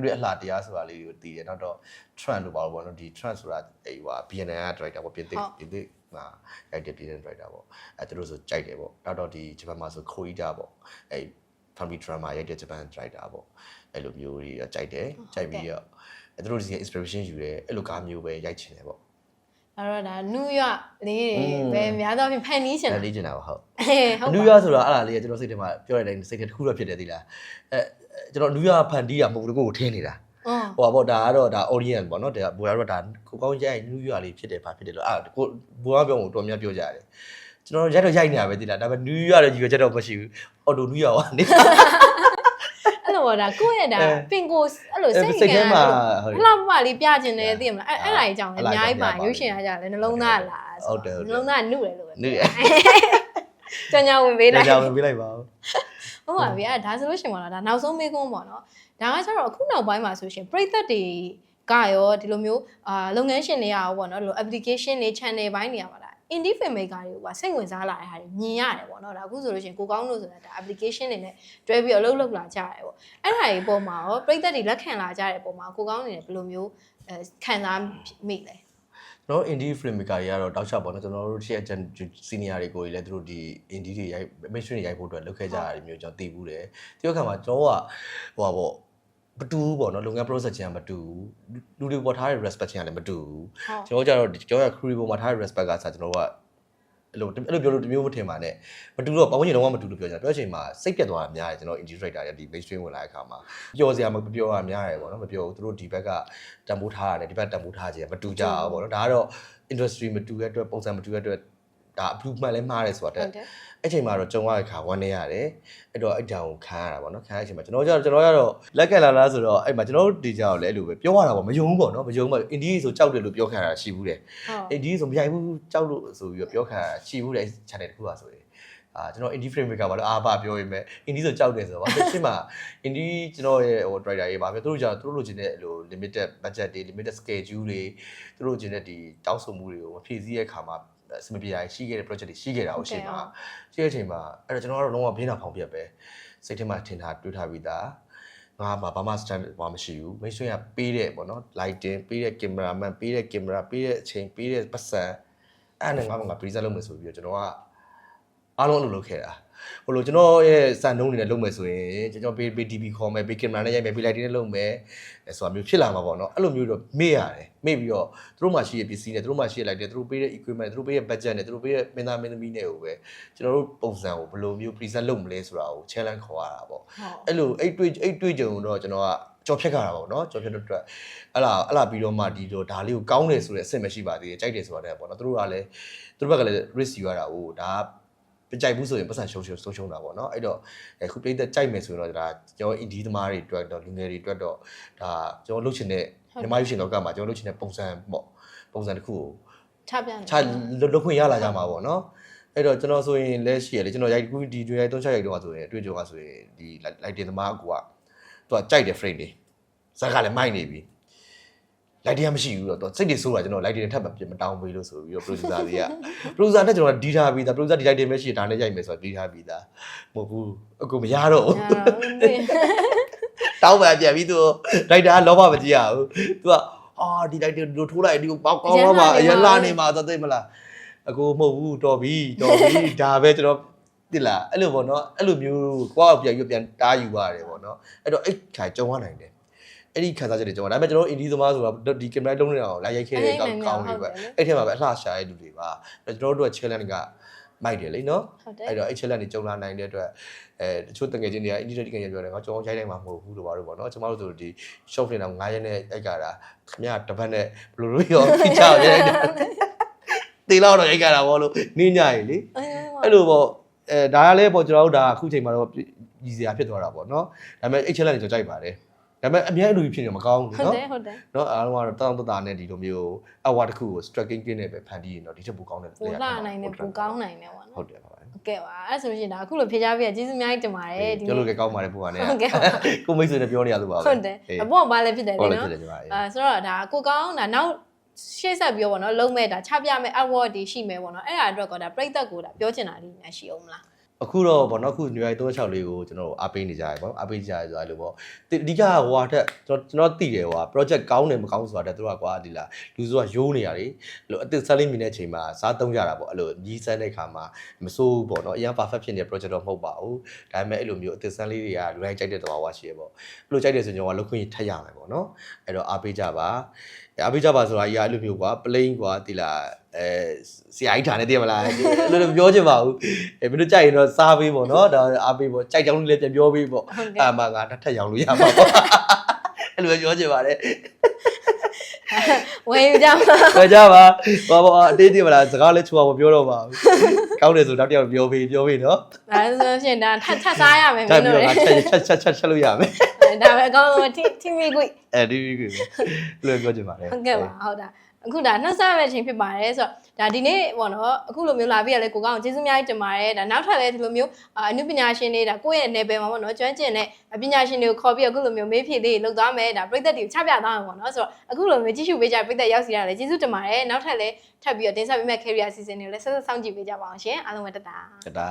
သူတို့ရဲ့အလှတရားဆိုတာလေးကိုသိတယ်နောက်တော့ trend လို့ပါလို့ပေါ့နော်ဒီ trend ဆိုတာအဲဟို BNN က director ပေါ့ပြင်သစ်ပြင်သစ်မှာရိုက်တဲ့ BNN director ပေါ့အဲသူတို့ဆိုကြိုက်တယ်ပေါ့နောက်တော့ဒီဂျပန်မှာဆို Koida ပေါ့အဲ family drama ရိုက်တဲ့ဂျပန် director ပေါ့အဲ့လိုမျိုးကြီးကြိုက်တယ်ကြိုက်ပြီးတော့အဲသူတို့စီက inspiration ယူတယ်အဲ့လိုကားမျိုးပဲရိုက်ချင်တယ်ပေါ့ အဲ့တော့ဒါနူးရလေးอืတွေมပဲများသောအားဖြင့်ဖန်နီးရှင်အဲတာလေးချင်တာပါဟုတ်အေးဟုတ်နူးပါယားဆိုတာအဲ့ဒါလေးကကျွန်တော်စိတ်ထဲမှာပြောရတဲ့စိတ်ထဲတစ်ခုတော့ဖြစ်တယ်သီလားအဲကျွန်တော်နူးယားဖန်တီးတာမဟုတ်ဘူးကိုကိုထင်းနေတာအော်ဟိုပါပေါ့ဒါကတော့ဒါ audience ပေါ့နော်ဒါဘူရာတော့ဒါကိုကောင်းရိုက်နူးယားလေးဖြစ်တယ်ဘာဖြစ်တယ်လို့အဲ့ကိုဘူရာပြောဖို့တော်များပြောကြတယ်ကျွန်တော်ရိုက်တော့ရိုက်နေတာပဲသီလားဒါပေမဲ့နူးယားလည်းကြီးရချက်တော့မရှိဘူးအော်တိုနူးယားပါနေ အဲ့လိုပေါ့ဒါကိုယ့်ရဲ့ဒါအဲပင်ကိုအဲ့လိုအဲစိတ်စိတ်ထဲကမှာအဲ့ဟုတ်လိုဘလောက်မှလေးပြချင်တယ်သိရမလားအဲ့အာအဲ့ဒါကြီးကြောင့်လည်းအများကြီးပါအဲ့ဒါကြီးရုပ်ရှင်အားကြလည်းနှလုံးသားလာဟုတ်တယ်ဟုတ်တယ်နှလုံးသားနုတယ်လို့ပဲနူးရကြညာဝင်ပေးလိုက်ကြောင်ပေးလိုက်ပါဦးဟုတ်ပါပြီအဲ့ဒါဆိုလို့ရှိရင်ပေါ့နော်ဒါနောက်ဆုံးမေးခွန်းပေါ့နော်ဒါကကျတော့အခုနောက်ပိုင်းမှာဆိုရှင်ပရိသတ်တွေကရောဒီလိုမျိုးအာလုပ်ငန်းရှင်တွေကရောပေါ့နော်ဒီလို application တွေ channel ဘိုင်းတွေရပါလား indie filmmaker တွေကစိတ်ဝင်စားလာတဲ့ဟာတွေမြင်ရတယ်ပေါ့နော်ဒါအခုဆိုလို့ရှိရင်ကိုကောင်းလို့ဆိုတာဒါ application တွေနဲ့တွဲပြီးအလုပ်လုပ်လာကြရတယ်ပေါ့အဲ့ဒါတွေပေါ်မှာရောပရိသတ်တွေလက်ခံလာကြတဲ့ပုံမှာကိုကောင်းနေတယ်ဘယ်လိုမျိုးအဲခံစားမိလဲကျွန်တော် indie filmmaker တွေကတော့တောက်ချပေါ့နော်ကျွန်တော်တို့ရှေ့အကျန် senior တွေကိုလည်းသူတို့ဒီ indie တွေရိုက် mainstream တွေရိုက်ဖို့အတွက်လုပ်ခဲ့ကြတာတွေမျိုးကျွန်တော်သိဘူးတယ်ဒီအခါမှာကျွန်တော်ကဟိုပါပေါ့ မတူဘူးပေါ့နော်လုပ်ငန်း process ချင်းကမတူဘူးလူတွေပေါ်ထားတဲ့ respect ချင်းကလည်းမတူဘူးဟုတ်ကျွန်တော်တို့ကြတော့ကျွန်တော်က crew ပေါ်မှာထားတဲ့ respect ကစားကျွန်တော်တို့ကအဲ့လိုအဲ့လိုပြောလို့တမျိုးမထင်ပါနဲ့မတူတော့ပတ်ဝန်းကျင်တော့မတူလို့ပြောကြတယ်ပြောချင်မှာစိတ်ပြတ်သွားတာများတယ်ကျွန်တော် indie director တွေဒီ mainstream ဝင်လာတဲ့အခါမှာပျော်စရာမပြောရများတယ်ပေါ့နော်မပြောဘူးသူတို့ဒီဘက်ကတန်ဖိုးထားရတယ်ဒီဘက်တန်ဖိုးထားခြင်းမတူကြဘူးပေါ့နော်ဒါကတော့ industry မတူတဲ့အတွက်ပုံစံမတူတဲ့အတွက် ဒါ improvement လည်းမှားတယ်ဆိုတော့ဟုတ်တယ်အဲ့ချိန်မှာတော့ကြုံရတဲ့ခါဝမ်းနေရတယ်အဲ့တော့အဲ့တောင်ခံရတာပေါ့နော်ခံရတဲ့အချိန်မှာကျွန်တော်ကျတော့ကျွန်တော်ကတော့လက်ကက်လာလားဆိုတော့အဲ့မှာကျွန်တော်တို့ဒီကြောက်လည်းအဲ့လိုပဲပြောရတာပေါ့မယုံဘူးပေါ့နော်မယုံဘူးအင်ဒီဆိုကြောက်တယ်လို့ပြောခံရတာရှိဘူးတယ်ဟုတ်အင်ဒီဆိုမရိုက်ဘူးကြောက်လို့ဆိုပြီးတော့ပြောခံရတာရှိဘူးတယ် channel တစ်ခုပါဆိုရင်အာကျွန်တော် indie frame maker ဘာလို့အားပါပြောရင်မဲ့ indie ဆိုကြောက်တယ်ဆိုတော့ဘာဖြစ်ရှင်းမှာ indie ကျွန်တော်ရဲ့ဟို driver ရေးပါပဲသူတို့ကြောင့်သူတို့လိုချင်တဲ့ဟို limited budget တွေ limited schedule တွေသူတို့လိုချင်တဲ့ဒီတောင်းဆိုမှုတွေကိုမဖြည့်ဆည်းရဲ့ခါမှာ အစမပြေရရှိခဲ့တဲ့ project တွေရှိခဲ့တာကိုရှင်းမှာရှိတဲ့အချိန်မှာအဲ့တော့ကျွန်တော်ကတော့လုံးဝဘေးနာဖောင်ပြက်ပဲစိတ်ထဲမှာထင်ထားတွေးထားပြီးသားငါမှာဘာမှ stand ဘာမှမရှိဘူးမိတ်ဆွေကပေးတဲ့ပေါ့နော် lighting ပေးတဲ့ cameraman ပေးတဲ့ camera ပေးတဲ့အချိန်ပေးတဲ့ပတ်စံအဲ့နဲ့ငါမှငါ present လုပ်မယ်ဆိုပြီးတော့ကျွန်တော်ကအားလုံးအလုပ်လုပ်ခဲ့တာ ဟိုလိုကျွန်တော်ရဲ့စံနှုန်းနေနဲ့လုပ်မယ်ဆိုရင်ကျွန်တော်ပေးပေး DB ခေါ်မယ်ပေးကင်မရာနဲ့ရိုက်မယ်ပေးလိုက်တင်းနဲ့လုပ်မယ်အဲဆိုတာမျိုးဖြစ်လာမှာပေါ့နော်အဲ့လိုမျိုးတော့မေ့ရတယ်မေ့ပြီးတော့သူတို့မှရှိရဲ့ပစ္စည်းနဲ့သူတို့မှရှိရဲ့ light နဲ့သူတို့ပေးတဲ့ equipment သူတို့ပေးတဲ့ budget နဲ့သူတို့ပေးတဲ့မင်းသားမင်းသမီးနဲ့ကိုပဲကျွန်တော်တို့ပုံစံကိုဘယ်လိုမျိုး present လုပ်မလဲဆိုတာကို challenge ခေါ်ရတာပေါ့ဟုတ်အဲ့လိုအဲ့တွေ့အဲ့တွေ့ကြုံတော့ကျွန်တော်ကကြော်ဖြတ်ကြတာပေါ့နော်ကြော်ဖြတ်တဲ့အတွက်အဲ့လာအဲ့လာပြီးတော့မှဒီတော့ဒါလေးကိုကောင်းတယ်ဆိုတဲ့အဆင့်မရှိပါသေးတယ်ကြိုက်တယ်ဆိုတာလည်းပေါ့နော်သူတို့ကလည်းသူတို့ဘက်ကလည်း risk ယူရတာကိုဒါ ကကြိုက်ဘူးဆိုရင်ပတ်စံရှုံးရှုံးဆုံးရှုံးတာပေါ့နော်အဲ့တော့အခုပြိသက်ကြိုက်မယ်ဆိုရင်တော့ဒါကျွန်တော် indie သမားတွေအတွက်တော့လူငယ်တွေအတွက်တော့ဒါကျွန်တော်လုပ်ချင်တဲ့ညီမရုပ်ရှင်လောကမှာကျွန်တော်လုပ်ချင်တဲ့ပုံစံပေါ့ပုံစံတစ်ခုကိုချပြနေချလွတ်ခွင့်ရလာကြမှာပေါ့နော်အဲ့တော့ကျွန်တော်ဆိုရင်လက်ရှိရလေကျွန်တော်ရိုက်ကူဒီတွေရိုက်သုံးချက်ရိုက်တော့ဆိုရင်အတွေ့အကြုံကဆိုရင်ဒီ light တင်သမားကူကသူကကြိုက်တယ် frame တွေဇက်ကလည်းမိုက်နေပြီ light တင်မရှိဘူးတော့သူစိတ်တွေဆိုးတာကျွန်တော် light တင်ထပ်မပြမတောင်းပေးလို့ဆိုပြီးတော့ producer တွေက producer နဲ့ကျွန်တော်ဒီထားပြီးသား producer ဒီ light တင်ပဲရှိတာနဲ့ရိုက်မယ်ဆိုတော့ဒီထားပြီးသားမဟုတ်ဘူးအခုမရတော့ဘူးအဲ့တော့တောင်းပန်ပြန်ပြီးသူဒိုက်တာလောဘမကြည့်ရဘူးသူကအာဒီဒိုက်တာတို့ထိုးလိုက်ဒီကိုပေါက်ကောင်းတော့မှအရင်လာနေမှာသသိမလားအကိုမဟုတ်ဘူးတော်ပြီတော်ပြီဒါပဲကျွန်တော်တိလားအဲ့လိုပေါ့နော်အဲ့လိုမျိုးကိုကပြန်ပြီးပြန်တားယူရတယ်ပေါ့နော်အဲ့တော့အဲ့ခါကြုံရနိုင်တယ် အဲ့ဒီခန်းစားချက်တွေကြုံရဒါပေမဲ့ကျွန်တော်အင်ဒီသမားဆိုတာဒီကင်မရာလုံးနေတာကိုလာရိုက်ခဲ့တဲ့ကောင်းကောင်းတွေပဲအဲ့ထဲမှာပဲအလှရှာတဲ့လူတွေပါအဲ့ကျွန်တော်တို့က challenge ကမိုက်တယ်လေနော်ဟုတ်တယ်အဲ့တော့အဲ့ challenge တွေကြုံလာနိုင်တဲ့အတွက်အဲတချို့တငယ်ချင်းတွေက internet တကယ်ပြောတယ်ငါကြောင်းရိုက်တိုင်းမှာမဟုတ်ဘူးလို့ပါတော့ဗောနော်ကျွန်တော်တို့ဆိုဒီ short film တော့9ရက်နဲ့ရိုက်ကြတာခမရတစ်ပတ်နဲ့ဘယ်လိုလုပ်ရော feature ရိုက်တာတေလောက်တော့ရိုက်ကြတာဗောလို့နင်းညရေလေအဲ့လိုဗောအဲဒါကလည်းဗောကျွန်တော်တို့ဒါအခုချိန်မှာတော့ကြီးစရာဖြစ်သွားတာဗောနော်ဒါပေမဲ့အဲ့ challenge တွေကျွန်တော်ကြိုက်ပါတယ် ဒါပေမဲ့အများအလူကြီးဖြစ်နေမကောင်းဘူးဟုတ်နော်တယ်ဟုတ်တယ်နော်အားလုံးကတော့တောင်းတတာနဲ့ဒီလိုမျိုးအဝါတစ်ခုကို striking ကင်းနေပဲဖန်တီးရင်တော့ဒီချက်ပိုကောင်းတဲ့ပူလာနိုင်တယ်ပူကောင်းနိုင်တယ်ပေါ့ဟုနော်တ်တယ်ပါဟုတ်ကဲ့ပါအဲ့ဆိုလို့ရှိရင်ဒါအခုလိုဖြေချပေးရကျေးဇူးအများကြီးတင်ပါတယ်ဒီပြောနေ့လို့ကကောင်းပါတယ်ပို့ကနေဟုတ်ကဲ့ပါကိုမိတ်ဆွေနဲ့ပြောနေရလို့ပါပဲဟုတ်တယ်အပေါ်ဘာလဲဖြစ်တယ်ဟောလေလည်းနော်ဖြစ်တယ်ညီမလေးအဲဆိုတော့ဒါကိုကောင်းဒါနောက်ရှေ့ဆက်ပြီးတော့ဗောနော်လုံးမဲ့ဒါချပြမဲ့ award တွေရှိမယ်ဗောနော်အဲ့ဒါအတွက်ကောဒါပြိသက်ကိုဒါပြောချင်တာလေးများရှိအောင်မလား အခုတော့ဗောနော်အခု new year 36လေးကိုကျွန်တော်တို့အားပေးနေကြရပေါ့အားပေးကြရဆိုတာလို့ဗောဒီအဓိကဟိုဟာတက်ကျွန်တော်ကျွန်တော်သိတယ်ဟိုဟာ project ကောင်းတယ်မကောင်းဆိုတာတက်သူကကွာဒီလားလူဆိုတာရိုးနေရတယ်အဲ့လိုအသက်ဆက်လေးမြင်တဲ့အချိန်မှာစားသုံးကြတာဗောအဲ့လိုညီးစမ်းတဲ့ခါမှာမစိုးဘူးဗောနော်အရင် perfect ဖြစ်နေတဲ့ project တော့မဟုတ်ပါဘူးဒါပေမဲ့အဲ့လိုမျိုးအသက်ဆန်းလေးတွေကလူတိုင်းကြိုက်တဲ့သဘာဝရှိရပေါ့အဲ့လိုကြိုက်တယ်ဆိုရင်ကျွန်တော်ကလုတ်ခွင့်ထက်ရမယ်ပေါ့နော်အဲ့တော့အားပေးကြပါ အားပေးကြပါဆိုတာကြီးကအဲ့လိုမျိုးကွာ plain ကွာဒီလားအဲဆရာကြီးဌာနဲ့တည်မလားအဲ့လိုလိုပြောချင်ပါဘူးအဲမင်းတို့ကြိုက်ရင်တော့စားပေးပေါ့နော်ဒါအားပေးပေါ့ကြိုက်ကြောင်းလေးလည်းပြန်ပြောပေးပေါ့ဟုတ်ကဲ့အာမငါတစ်ထက်ရောင်လို့ရမှာပေါ့အဲ့လိုပြောချင်ပါတယ်ဝယ်ယူကြမှာခေါ်ကြပါဘာဘာအတေးတည်မလားစကားလည်းချူအောင်မပြောတော့ပါဘူးကောင်းတယ်ဆိုတော့တယောက်ပြောပေးပြောပေးနော်ဒါဆိုလို့ရှိရင်ဒါထပ်ထပ်စားရမယ်မထပ်င်းပြီးတို့တော့လေငါချက်ချက်ချက်ချက်ချက်လို့ရမယ် ဒါပဲအကောင်းဆုံးထိထိမိကွိအဲဒီဒီကိုလွယ်ပြောချင်ပါတယ်ဟုတ်ကဲ့ပါဟုတ်တာအခုဒါနှုတ်ဆက်မဲ့အချိန်ဖြစ်ပါတယ်ဆိုတော့ဒါဒီနေ့ပေါ့နော်အခုလိုမျိုးလာပြီးရလဲကိုကောင်းကျေးဇူးများကြီးတင်ပါတယ်ဒါနောက်ထပ်လည်းဒီလိုမျိုးအာအနုပညာရှင်တွေဒါကိုယ့်ရဲ့နယ်ပယ်မှာပေါ့နော်ကျွမ်းကျင်တဲ့ပညာရှင်တွေကိုခေါ်ပြီးအခုလိုမျိုးမေးဖြေလေးလုပ်သွားမယ်ဒါပြည်သက်တွေကိုချပြသွားမှာပေါ့နော်ဆိုတော့အခုလိုမျိုးကြည့်ရှုပေးကြပြည်သက်ရောက်စီရတယ်ကျေးဇူးတင်ပါတယ်နောက်ထပ်လည်းထပ်ပြီးတော့တင်ဆက်ပေးမဲ့ career season တွေကိုလည်းဆက်ဆက်စောင့်ကြည့်ပေးကြပါအောင်ရှင်အားလုံးပဲတတာတဒါ